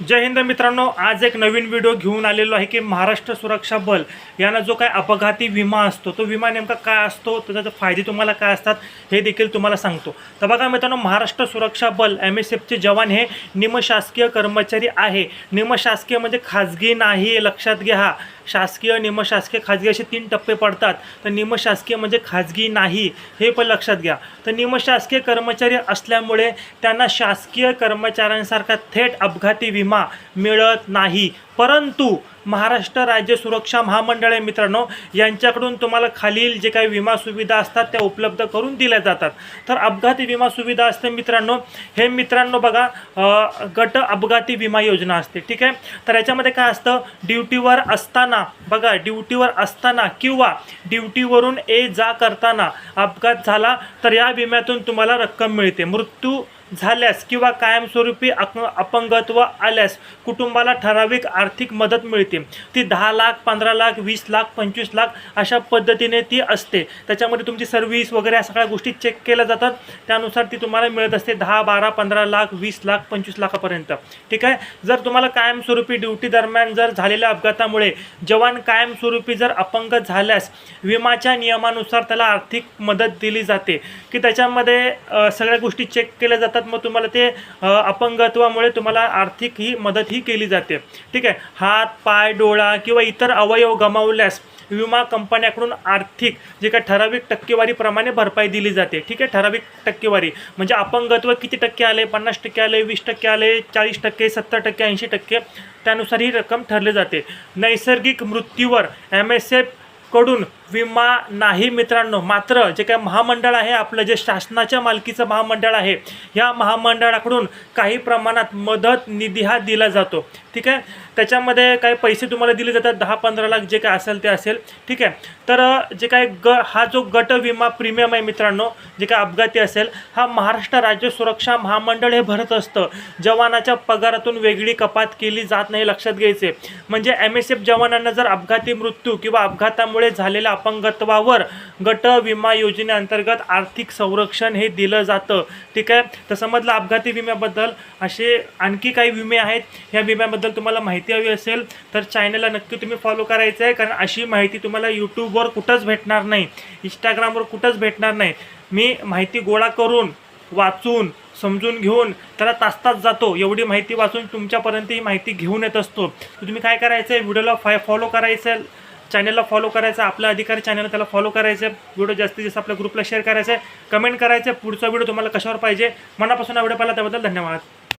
जय हिंद मित्रांनो आज एक नवीन व्हिडिओ घेऊन आलेलो आहे की महाराष्ट्र सुरक्षा बल. यांना जो काय अपघाती विमा असतो तो विमा नेमका काय असतो त्याचे फायदे तुम्हाला काय असतात हे देखील तुम्हाला सांगतो. तर बघा मित्रांनो महाराष्ट्र सुरक्षा बल एम एस एफचे जवान हे निमशासकीय कर्मचारी आहे. निमशासकीय म्हणजे खाजगी नाही लक्षात घ्या. हा शासकीय निमशासकीय खाजगी असे तीन टप्पे पडतात. तर निमशासकीय म्हणजे खाजगी नाही हे पण लक्षात घ्या. तर निमशासकीय कर्मचारी असल्यामुळे त्यांना शासकीय कर्मचाऱ्यांसारखा थेट अपघाती विमा मिळत नाही. परंतु महाराष्ट्र राज्य सुरक्षा महामंडळ आहे मित्रांनो. यांच्याकडून तुम्हाला खालील जे काही विमा सुविधा असतात त्या उपलब्ध करून दिल्या जातात. तर अपघाती विमा सुविधा असते मित्रांनो हे मित्रांनो बघा गट अपघाती विमा योजना असते ठीक आहे? तर याच्यामध्ये काय असतं ड्युटीवर असताना बघा ड्युटीवर असताना किंवा ड्युटीवरून ए जा करताना अपघात झाला तर या विम्यातून तुम्हाला रक्कम मिळते. मृत्यू झाल्यास किंवा कायमस्वरूपी अपंगत्व आल्यास कुटुंबाला ठराविक आर्थिक मदत मिळते. ती दहा लाख पंधरा लाख वीस लाख पंचवीस लाख अशा पद्धतीने ती असते. त्याच्यामध्ये तुमची सर्व्हिस वगैरे या सगळ्या गोष्टी चेक केल्या जातात. त्यानुसार ती तुम्हाला मिळत असते दहा बारा पंधरा लाख वीस लाख पंचवीस लाखापर्यंत. ठीक आहे? जर तुम्हाला कायमस्वरूपी ड्युटी दरम्यान जर झालेल्या अपघातामुळे जवान कायमस्वरूपी जर अपंग झाल्यास विमाच्या नियमानुसार त्याला आर्थिक मदत दिली जाते. की त्याच्यामध्ये सगळ्या गोष्टी चेक केल्या जातात. मग तुम्हाला ते अपंगत्वामुळे तुम्हाला आर्थिक ही मदत ही केली जाते. ठीक आहे? हात पाय डोळा किंवा इतर अवयव गमावल्यास विमा कंपन्याकडून आर्थिक जे काय ठराविक टक्केवारीप्रमाणे भरपाई दिली जाते. ठीक आहे? ठराविक टक्केवारी. म्हणजे अपंगत्व किती टक्के आले पन्नास टक्के आले वीस टक्के आले चाळीस टक्के? सत्तर टक्के? ऐंशी टक्के? त्यानुसार ही रक्कम ठरली जाते. नैसर्गिक मृत्यूवर एम एस एफकडून विमा नाही मित्रांनो मात्र जे काय महामंडळ आहे आपलं जे शासनाच्या मालकीचं महामंडळ आहे ह्या महामंडळाकडून काही प्रमाणात मदत निधी हा दिला जातो. ठीक आहे? त्याच्यामध्ये काही पैसे तुम्हाला दिले जातात दहा पंधरा लाख जे काय असेल ते असेल. ठीक आहे? तर जे काय ग हा जो गट विमा प्रीमियम आहे मित्रांनो जे काय अपघाती असेल हा महाराष्ट्र राज्य सुरक्षा महामंडळ हे भरत असतं. जवानाच्या पगारातून वेगळी कपात केली जात नाही लक्षात घ्यायचे. म्हणजे एम एस एफ जवानांना जर अपघाती मृत्यू किंवा अपघातामुळे झालेला अपंगत्वावर गट विमा योजनेअंतर्गत आर्थिक संरक्षण हे दिलं जातं. ठीक आहे? तर समजलं अपघाती विम्याबद्दल असे आणखी काही विमे आहेत ह्या विम्याबद्दल तुम्हाला माहिती हवी असेल तर चॅनलला नक्की तुम्ही फॉलो करायचं आहे कारण अशी माहिती तुम्हाला यूट्यूबवर कुठंच भेटणार नाही. इंस्टाग्रामवर कुठंच भेटणार नाही. मी माहिती गोळा करून वाचून समजून घेऊन त्याला तास तास जातो. एवढी माहिती वाचून तुमच्यापर्यंत ही माहिती घेऊन येत असतो. तुम्ही काय करायचं आहे व्हिडिओला फाय फॉलो करायचं आहे चॅनलला फॉलो करायचं आपला अधिकारी चॅनल त्याला फॉलो करायचं व्हिडिओ जास्तीत जास्त आपल्या ग्रुपला शेअर करायचं आहे कमेंट करायचं पुढचा व्हिडिओ तुम्हाला कशावर पाहिजे मनापासून हा व्हिडिओ पाहिला त्याबद्दल धन्यवाद.